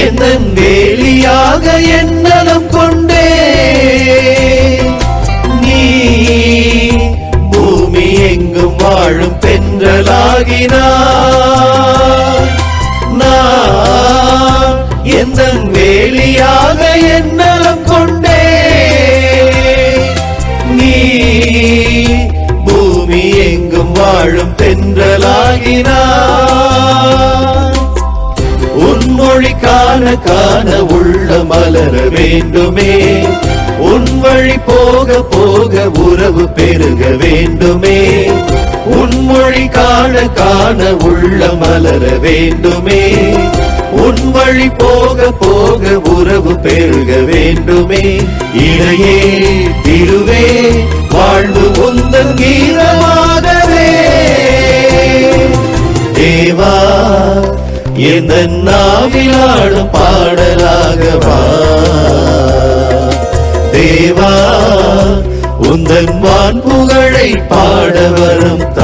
எந்த வேலியாக என்னலம் கொண்டே. நீ பூமி எங்கும் வாழும் பெண்களாகினார் நான் எந்த வேலியாக என்னலம் கொண்டே. நீ பூமி எங்கும் வாழும் தென்றலாகினார் வழி காண காண உள்ள மலர வேண்டுமே. உன் வழி போக போக உறவு பெருக வேண்டுமே. உன் மொழி காண காண உள்ள மலர வேண்டுமே. உன் வழி போக போக உறவு பெருக வேண்டுமே. இடையே திருவே வாழ்வு உந்தன் கீதமாகவே தேவா எந்த நாவிலாடும் பாடலாகவா? தேவா உந்தன் வான் புகழை பாட வரும் தா